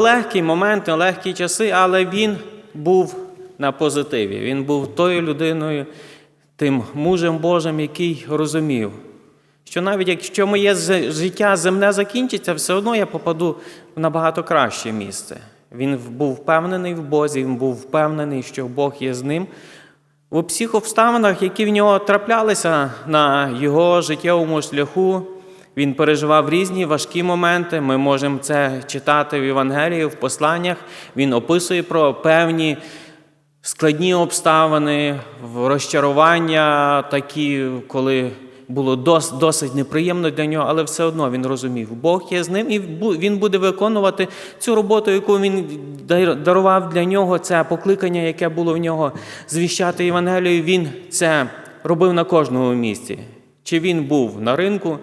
Легкі моменти, легкі часи, але він був на позитиві. Він був тою людиною, тим мужем Божим, який розумів, що навіть якщо моє життя земне закінчиться, все одно я попаду в набагато краще місце. Він був впевнений в Бозі, він був впевнений, що Бог є з ним. У всіх обставинах, які в нього траплялися на його життєвому шляху, він переживав різні важкі моменти. Ми можемо це читати в Євангелії, в посланнях. Він описує про певні складні обставини, розчарування такі, коли було дос, досить неприємно для нього, але все одно він розумів, Бог є з ним, і він буде виконувати цю роботу, яку він дарував для нього, це покликання, яке було в нього звіщати Євангелію. Він це робив на кожному місці. Чи він був на ринку,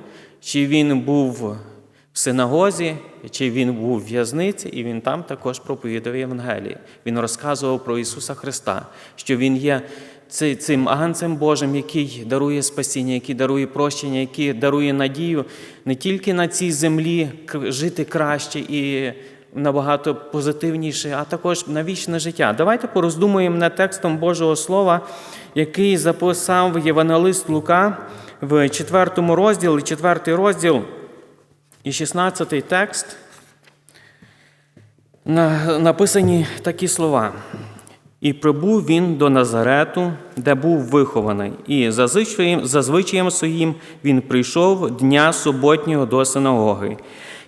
чи він був в синагозі, чи він був в в'язниці, і він там також проповідав Євангелії. Він розказував про Ісуса Христа, що Він є цим агнцем Божим, який дарує спасіння, який дарує прощення, який дарує надію не тільки на цій землі жити краще і набагато позитивніше, а також на вічне життя. Давайте пороздумуємо над текстом Божого Слова, який записав євангелист Лука в 4 розділі, 4 розділ. І 16 текст написані такі слова. І прибув він до Назарету, де був вихований, і за звичаєм своїм він прийшов дня суботнього до синагоги,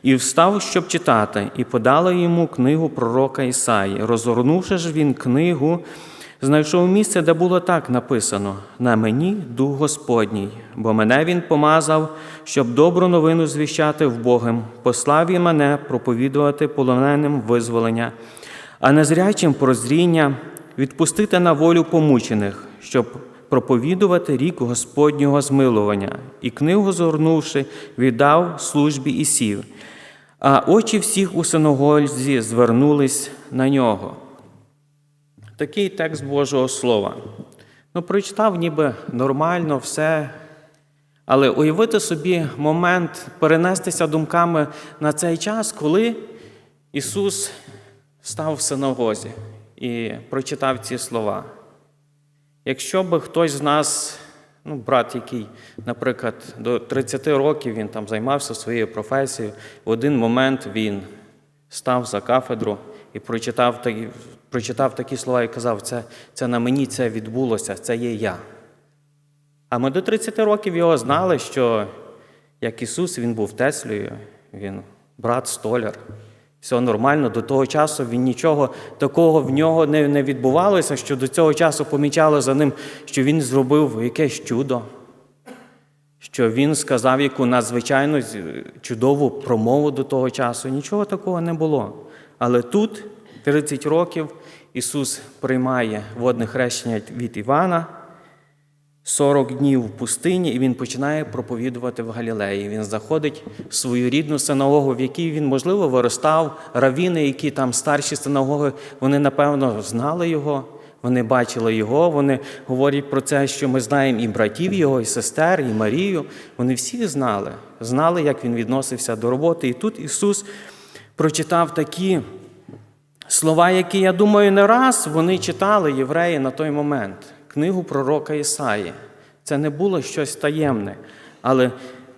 і встав, щоб читати, і подали йому книгу пророка Ісаї. Розгорнувши ж він книгу, знайшов місце, де було так написано: На мені дух Господній, бо мене він помазав, щоб добру новину звіщати в Богом, послав він мене проповідувати полоненим визволення, а незрячим прозріння відпустити на волю помучених, щоб проповідувати рік Господнього змилування, і книгу згорнувши, віддав службі і сів. А очі всіх у синагозі звернулись на нього. Такий текст Божого Слова. Ну, прочитав ніби нормально все. Але уявити собі момент перенестися думками на цей час, коли Ісус став в синагозі і прочитав ці слова. Якщо би хтось з нас, ну, брат, який, наприклад, до 30 років він там займався своєю професією, в один момент він став за кафедру і прочитав прочитав такі слова і казав, це, це на мені це відбулося, це є я. А ми до 30 років його знали, що як Ісус він був Теслею, він брат столяр. Все нормально, до того часу він нічого такого в нього не, не відбувалося, що до цього часу помічали за ним, що він зробив якесь чудо, що він сказав яку надзвичайно чудову промову до того часу. Нічого такого не було. Але тут, 30 років, Ісус приймає водне хрещення від Івана. 40 днів в пустині, і він починає проповідувати в Галілеї. Він заходить в свою рідну синагогу, в якій він, можливо, виростав. Равіни, які там старші синагоги, вони, напевно, знали його, вони бачили його, вони говорять про це, що ми знаємо і братів його, і сестер, і Марію. Вони всі знали, знали, як він відносився до роботи. І тут Ісус прочитав такі Слова, які, я думаю, не раз вони читали євреї на той момент, книгу пророка Ісаї. Це не було щось таємне, але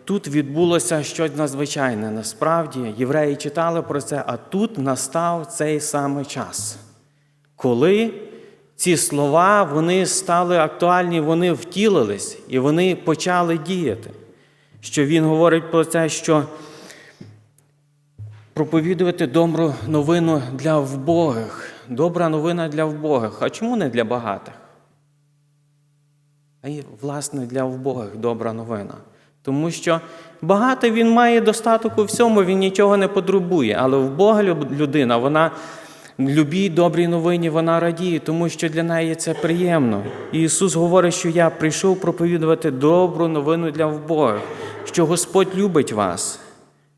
тут відбулося щось надзвичайне. Насправді, євреї читали про це, а тут настав цей самий час, коли ці слова вони стали актуальні, вони втілились і вони почали діяти. Що він говорить про це, що проповідувати добру новину для вбогих. Добра новина для вбогих. А чому не для багатих? А й, власне, для вбогих добра новина. Тому що багатий він має достаток у всьому, він нічого не потребує. Але вбога людина, вона любій добрій новині, вона радіє, тому що для неї це приємно. І Ісус говорить, що я прийшов проповідувати добру новину для вбогих, що Господь любить вас.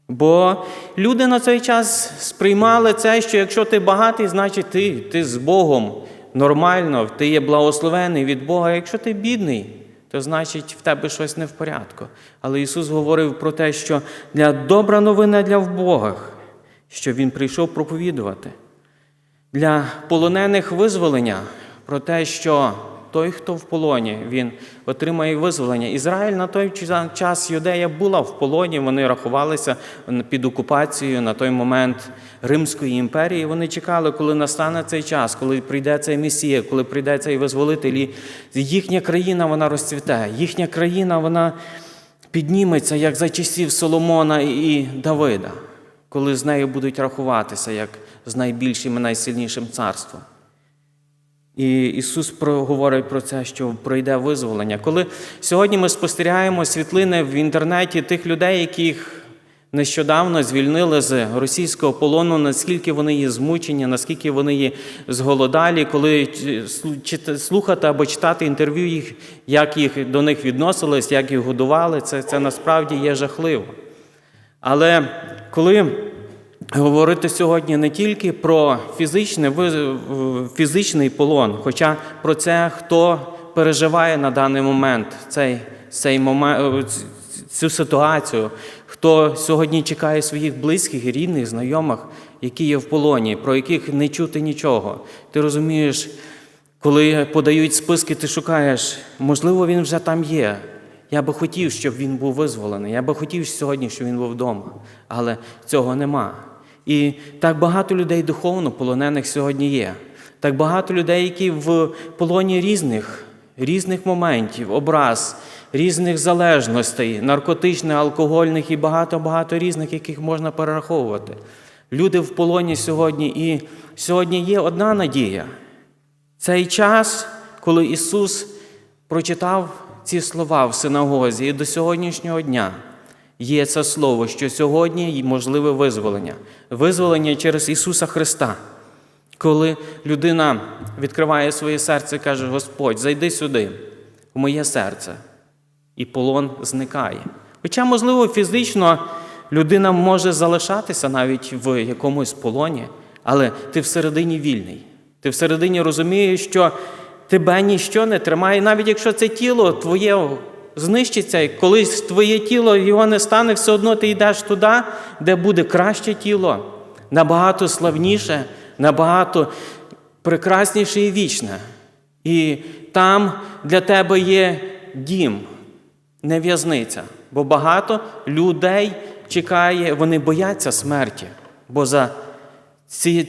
Бо люди на цей час сприймали це, що якщо ти багатий, значить ти, ти з Богом нормально, ти є благословений від Бога. Якщо ти бідний, то значить в тебе щось не в порядку. Але Ісус говорив про те, що для добра новина для вбогих, що Він прийшов проповідувати. Для полонених визволення про те, що той, хто в полоні, він отримає визволення. Ізраїль на той час Юдея була в полоні, вони рахувалися під окупацією на той момент Римської імперії. Вони чекали, коли настане цей час, коли прийде цей Месія, коли прийде цей визволитель. І їхня країна вона розцвіте, їхня країна вона підніметься, як за часів Соломона і Давида, коли з нею будуть рахуватися як з найбільшим і найсильнішим царством. І Ісус говорить про це, що пройде визволення. Коли сьогодні ми спостерігаємо світлини в інтернеті тих людей, яких нещодавно звільнили з російського полону, наскільки вони є змучені, наскільки вони є зголодалі, коли слухати або читати інтерв'ю їх, як їх до них відносились, як їх годували, це, це насправді є жахливо. Але коли говорити сьогодні не тільки про фізичний, фізичний полон, хоча про це, хто переживає на даний момент цей, цей момент, цю ситуацію, хто сьогодні чекає своїх близьких, рідних, знайомих, які є в полоні, про яких не чути нічого. Ти розумієш, коли подають списки, ти шукаєш, можливо, він вже там є. Я би хотів, щоб він був визволений. Я би хотів сьогодні, щоб він був вдома, але цього нема. І так багато людей духовно полонених сьогодні є. Так багато людей, які в полоні різних, різних моментів, образ, різних залежностей, наркотичних, алкогольних і багато-багато різних, яких можна перераховувати. Люди в полоні сьогодні, і сьогодні є одна надія. Цей час, коли Ісус прочитав ці слова в синагозі, і до сьогоднішнього дня є це слово, що сьогодні можливе визволення. Визволення через Ісуса Христа. Коли людина відкриває своє серце і каже: Господь, зайди сюди, в моє серце, і полон зникає. Хоча, можливо, фізично людина може залишатися навіть в якомусь полоні, але ти всередині вільний. Ти всередині розумієш, що тебе ніщо не тримає, навіть якщо це тіло твоє знищиться, і колись твоє тіло його не стане, все одно ти йдеш туди, де буде краще тіло, набагато славніше, набагато прекрасніше і вічне. І там для тебе є дім, не в'язниця. Бо багато людей чекає, вони бояться смерті, бо за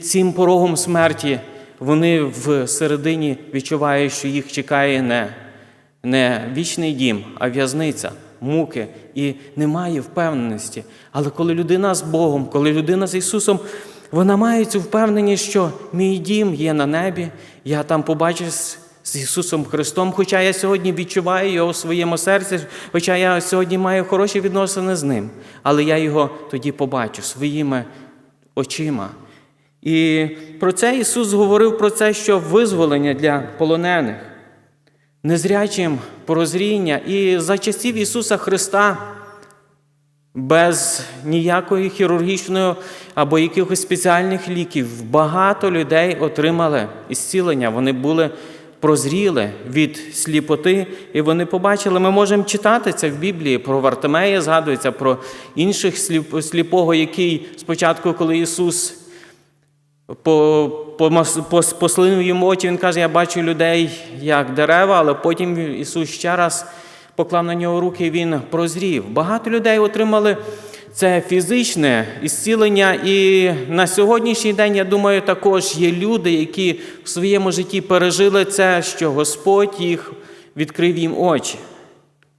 цим порогом смерті вони всередині відчувають, що їх чекає не, не вічний дім, а в'язниця, муки, і немає впевненості. Але коли людина з Богом, коли людина з Ісусом, вона має цю впевненість, що мій дім є на небі, я там побачусь з Ісусом Христом, хоча я сьогодні відчуваю його в своєму серці, хоча я сьогодні маю хороші відносини з ним, але я його тоді побачу своїми очима. І про це Ісус говорив про це, що визволення для полонених, незрячим прозріння. І за часів Ісуса Христа без ніякої хірургічної або якихось спеціальних ліків багато людей отримали ісцілення. Вони були прозріли від сліпоти, і вони побачили. Ми можемо читати це в Біблії. Про Вартимея згадується, про інших сліпого, який спочатку, коли Ісус по, по, по, послинув йому очі, він каже: Я бачу людей як дерева, але потім Ісус ще раз поклав на нього руки, і він прозрів. Багато людей отримали це фізичне ісцілення, і на сьогоднішній день, я думаю, також є люди, які в своєму житті пережили це, що Господь їх відкрив їм очі.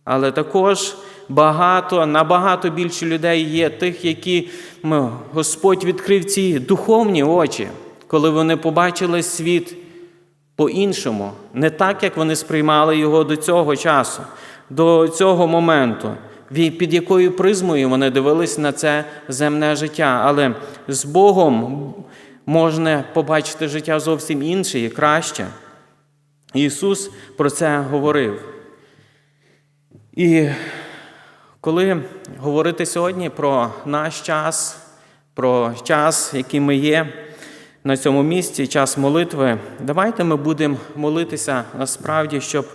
Але також багато, набагато більше людей є тих, які Господь відкрив ці духовні очі, коли вони побачили світ по-іншому, не так, як вони сприймали його до цього часу, до цього моменту, під якою призмою вони дивились на це земне життя. Але з Богом можна побачити життя зовсім інше і краще. Ісус про це говорив. І коли говорити сьогодні про наш час, про час, який ми є на цьому місці, час молитви, давайте ми будемо молитися насправді, щоб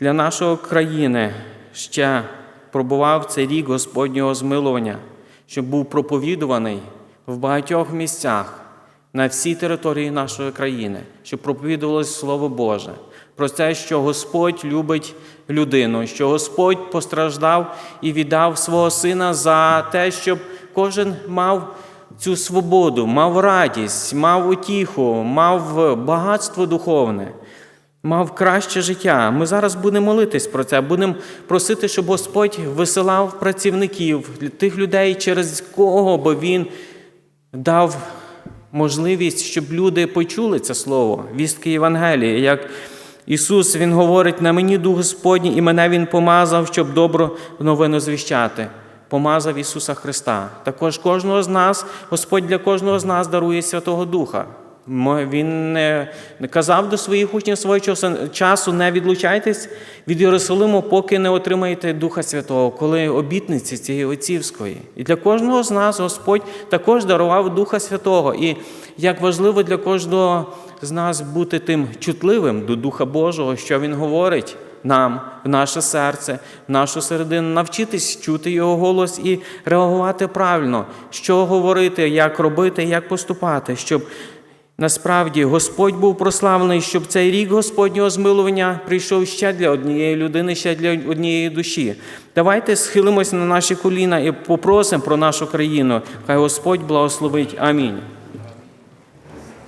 для нашої країни ще пробував цей рік Господнього змилування, щоб був проповідуваний в багатьох місцях на всій території нашої країни, щоб проповідувалось Слово Боже. Про те, що Господь любить людину, що Господь постраждав і віддав свого сина за те, щоб кожен мав цю свободу, мав радість, мав утіху, мав багатство духовне, мав краще життя. Ми зараз будемо молитись про це, будемо просити, щоб Господь висилав працівників, тих людей, через кого би Він дав можливість, щоб люди почули це слово, вістки Євангелії. Як Ісус Він говорить, на мені Дух Господній, і мене Він помазав, щоб добру новину звіщати. Помазав Ісуса Христа. Також кожного з нас, Господь для кожного з нас дарує Святого Духа. Він казав до своїх учнів свого часу не відлучайтесь від Єрусалиму, поки не отримаєте Духа Святого, коли обітниці цієї отцівської. І для кожного з нас Господь також дарував Духа Святого. І як важливо для кожного з нас бути тим чутливим до Духа Божого, що Він говорить нам в наше серце, в нашу середину, навчитись чути Його голос і реагувати правильно, що говорити, як робити, як поступати, щоб Насправді Господь був прославлений, щоб цей рік Господнього змилування прийшов ще для однієї людини, ще для однієї душі. Давайте схилимось на наші коліна і попросимо про нашу країну. Хай Господь благословить. Амінь.